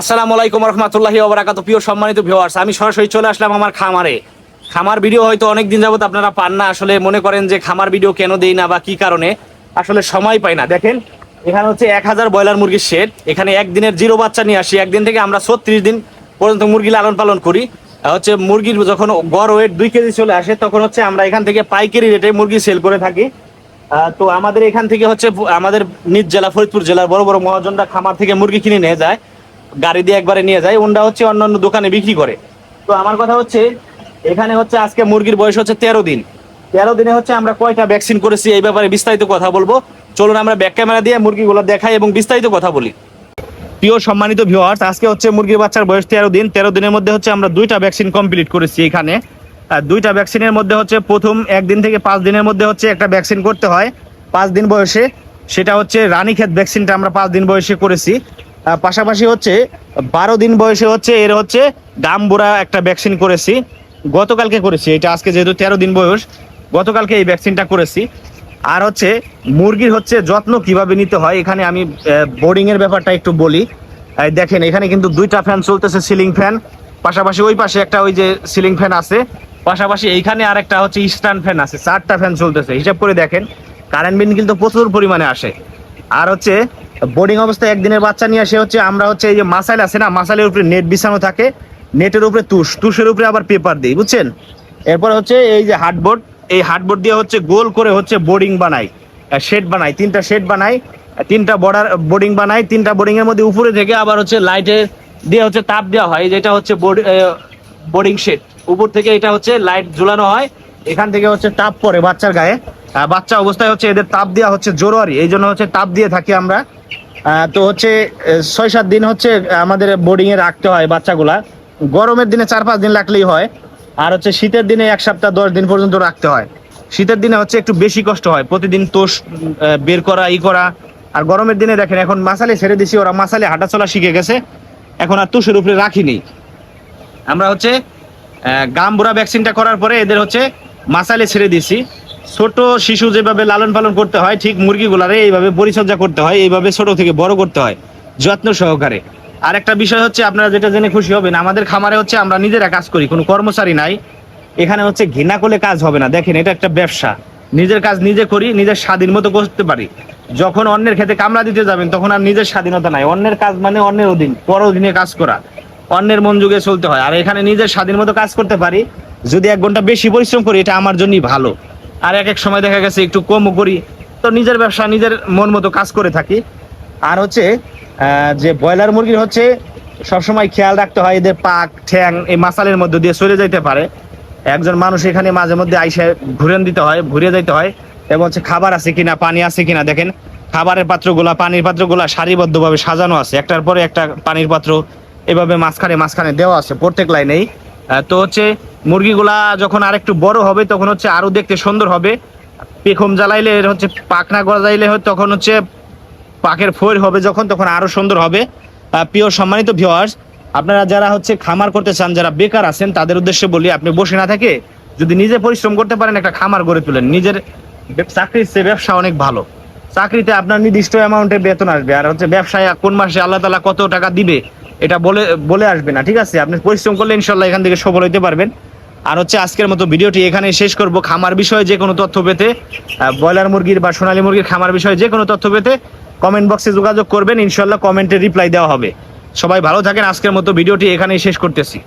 আসসালামু আলাইকুম রহমতুল্লাহি ওবরাকাত প্রিয় সম্মানিত ভিউয়ার্স আমি সরাসরি চলে আসলাম আমার খামারে। খামার ভিডিও হয়তো অনেক দিন যাবত আপনারা পান না, আসলে মনে করেন যে খামার ভিডিও কেন দেই না বা কি কারণে, আসলে সময় পাই না। দেখেন, এখানে হচ্ছে এক হাজার ব্রয়লার মুরগির শেড এখানে একদিনের জিরো বাচ্চা নিয়ে আসি, একদিন থেকে আমরা ছত্রিশ দিন পর্যন্ত মুরগি লালন পালন করি। হচ্ছে মুরগির যখন গড় ওয়েট দুই কেজি চলে আসে, তখন হচ্ছে আমরা এখান থেকে পাইকারি রেটে মুরগি সেল করে থাকি। তো আমাদের এখান থেকে হচ্ছে আমাদের নিজ জেলা, ফরিদপুর জেলার বড় বড় মহাজনরা খামার থেকে মুরগি কিনে নিয়ে যায়। গাড়ি দিয়ে একবারে নিয়ে যায় ওনরা হচ্ছে অন্যান্য দোকানে বিক্রি করে। তো আমার কথা হচ্ছে, এখানে হচ্ছে আজকে মুরগির বয়স হচ্ছে তেরো দিন। তেরো দিনে হচ্ছে আমরা কয়টা ভ্যাকসিন করেছি এই ব্যাপারে বিস্তারিত কথা বলব। চলুন আমরা ব্যাক ক্যামেরা দিয়ে মুরগিগুলো দেখাই এবং বিস্তারিত কথা বলি। প্রিয় সম্মানিত ভিউয়ার্স আজকে হচ্ছে মুরগির বাচ্চার বয়স তেরো দিন। তেরো দিনের মধ্যে হচ্ছে আমরা দুইটা ভ্যাকসিন কমপ্লিট করেছি এখানে। আর দুইটা ভ্যাকসিনের মধ্যে হচ্ছে প্রথম একদিন থেকে পাঁচ দিনের মধ্যে হচ্ছে একটা ভ্যাকসিন করতে হয় পাঁচ দিন বয়সে। সেটা হচ্ছে রানীক্ষেত ভ্যাকসিনটা আমরা পাঁচ দিন বয়সে করেছি। পাশাপাশি হচ্ছে বারো দিন বয়সে হচ্ছে এর হচ্ছে গামবুড়া একটা ভ্যাকসিন করেছি। গতকালকে করেছি, এটা আজকে যেহেতু তেরো দিন বয়স, গতকালকে এই ভ্যাকসিনটা করেছি। আর হচ্ছে মুরগির হচ্ছে যত্ন কীভাবে নিতে হয়, এখানে আমি বোর্ডিং এর ব্যাপারটা একটু বলি। দেখেন, এখানে কিন্তু দুইটা ফ্যান চলতেছে সিলিং ফ্যান পাশাপাশি ওই পাশে একটা ওই যে সিলিং ফ্যান আছে। পাশাপাশি এইখানে আর একটা হচ্ছে স্ট্যান্ড ফ্যান আছে, চারটা ফ্যান চলতেছে। হিসাব করে দেখেন কারেন্ট বিল কিন্তু প্রচুর পরিমাণে আসে। আর হচ্ছে বোর্ডিং অবস্থায় একদিনের বাচ্চা নিয়ে আসে হচ্ছে, আমরা হচ্ছে এই যে মাসাইল আছে না, মাসাইলের উপরে নেট বিছানো থাকে, নেটের উপরে তুষ, তুষের উপরে আবার পেপার দিই, বুঝছেন? এরপর হচ্ছে এই যে হার্ডবোর্ড, এই হার্ডবোর্ড দিয়ে হচ্ছে গোল করে হচ্ছে বোর্ডিং বানাই শেড বানাই, তিনটা শেড বানাই তিনটা বর্ডার, বোর্ডিং বানাই, তিনটা বোর্ডিং এর মধ্যে উপরে থেকে আবার হচ্ছে লাইটে দিয়ে হচ্ছে তাপ দেওয়া হয় যেটা হচ্ছে বোর্ডিং শেড, উপর থেকে এটা হচ্ছে লাইট ঝুলানো হয়, এখান থেকে হচ্ছে তাপ পড়ে বাচ্চার গায়ে। বাচ্চা অবস্থায় হচ্ছে এদের তাপ দেওয়া হচ্ছে জোরোয়ারি এই জন্য হচ্ছে তাপ দিয়ে থাকি আমরা। তো হচ্ছে ছয় সাত দিন হচ্ছে আমাদের বোর্ডিং এ রাখতে হয় বাচ্চাগুলা। গরমের দিনে চার পাঁচ দিন রাখলেই হয়। আর হচ্ছে শীতের দিনে এক সপ্তাহ, দশ দিন পর্যন্ত রাখতে হয়। শীতের দিনে হচ্ছে একটু বেশি কষ্ট হয়। প্রতিদিন তোষ বের করা, ই করা। আর গরমের দিনে দেখেন, এখন মাসালে ছেড়ে দিছি, ওরা মাসালে হাঁটা চলা শিখে গেছে। এখন আর তুষের উপরে রাখিনি আমরা হচ্ছে গামবুড়া ভ্যাকসিনটা করার পরে এদের হচ্ছে মাসালে ছেড়ে দিছি। ছোট শিশু যেভাবে লালন পালন করতে হয়, ঠিক মুরগিগুলারে এইভাবে পরিচর্যা করতে হয়, এইভাবে ছোট থেকে বড় করতে হয়, যত্ন সহকারে। আর একটা বিষয় হচ্ছে, আপনারা যেটা জেনে খুশি হবেন, আমাদের খামারে হচ্ছে আমরা নিজেরা কাজ করি, কোনো কর্মচারী নাই। এখানে হচ্ছে ঘৃণা করলে কাজ হবে না, দেখেন এটা একটা ব্যবসা। নিজের কাজ নিজে করি, নিজের স্বাধীন মতো করতে পারি। যখন অন্যের খেতে কামড়া দিতে যাবেন, তখন আর নিজের স্বাধীনতা নাই। অন্যের কাজ মানে অন্যের অধীন পর অধীনে কাজ করা। অন্যের মন যুগে চলতে হয়। আর এখানে নিজের স্বাধীন মতো কাজ করতে পারি, যদি এক ঘণ্টা বেশি পরিশ্রম করি, এটা আমার জন্যই ভালো। আর এক এক সময় দেখা গেছে একটু কমও করি। তো নিজের ব্যবসা, নিজের মন মতো কাজ করে থাকি। আর হচ্ছে যে ব্রয়লার মুরগির হচ্ছে, সবসময় খেয়াল রাখতে হয় এদের পাক, ঠ্যাং এই মাসালের মধ্যে দিয়ে চলে যাইতে পারে। একজন মানুষ এখানে মাঝে মধ্যে আইসে ঘুরেন দিতে হয় ঘুরিয়ে যাইতে হয়। এবং হচ্ছে খাবার আছে কিনা, পানি আছে কিনা দেখেন। খাবারের পাত্রগুলা, পানির পাত্রগুলা সারিবদ্ধভাবে সাজানো আছে। একটার পরে একটা পানির পাত্র এভাবে মাঝখানে মাঝখানে দেওয়া আছে প্রত্যেক লাইনেই। তো হচ্ছে মুরগিগুলা যখন আরেকটু বড় হবে, তখন হচ্ছে আরও দেখতে সুন্দর হবে। পেখম জ্বালাইলে হচ্ছে, পাখনা গজাইলে তখন হচ্ছে পাকের ফৈর হবে যখন, তখন আরও সুন্দর হবে। প্রিয় সম্মানিত ভিউয়ার্স আপনারা যারা হচ্ছে খামার করতে চান, যারা বেকার আছেন, তাদের উদ্দেশ্যে বলি, আপনি বসে না থাকে, যদি নিজে পরিশ্রম করতে পারেন, একটা খামার গড়ে তুলেন। নিজের চাকরির চেয়ে ব্যবসা অনেক ভালো। চাকরিতে আপনার নির্দিষ্ট অ্যামাউন্টে বেতন আসবে। আর হচ্ছে ব্যবসায় কোন মাসে আল্লাহ তালা কত টাকা দিবে, এটা বলে বলে আসবে না। ঠিক আছে? আপনি পরিশ্রম করলে ইনশাল্লাহ এখান থেকে সফল হইতে পারবেন। আর হচ্ছে আজকের মতো ভিডিওটি এখানে শেষ করব। খামার বিষয়ে যে কোনো তথ্য পেতে ব্রয়লার মুরগির বা সোনালী মুরগির খামার বিষয়ে যে কোনো তথ্য পেতে কমেন্ট বক্সে যোগাযোগ করবেন। ইনশাল্লাহ কমেন্টে রিপ্লাই দেওয়া হবে। সবাই ভালো থাকেন। আজকের মতো ভিডিওটি এখানেই শেষ করতেছি।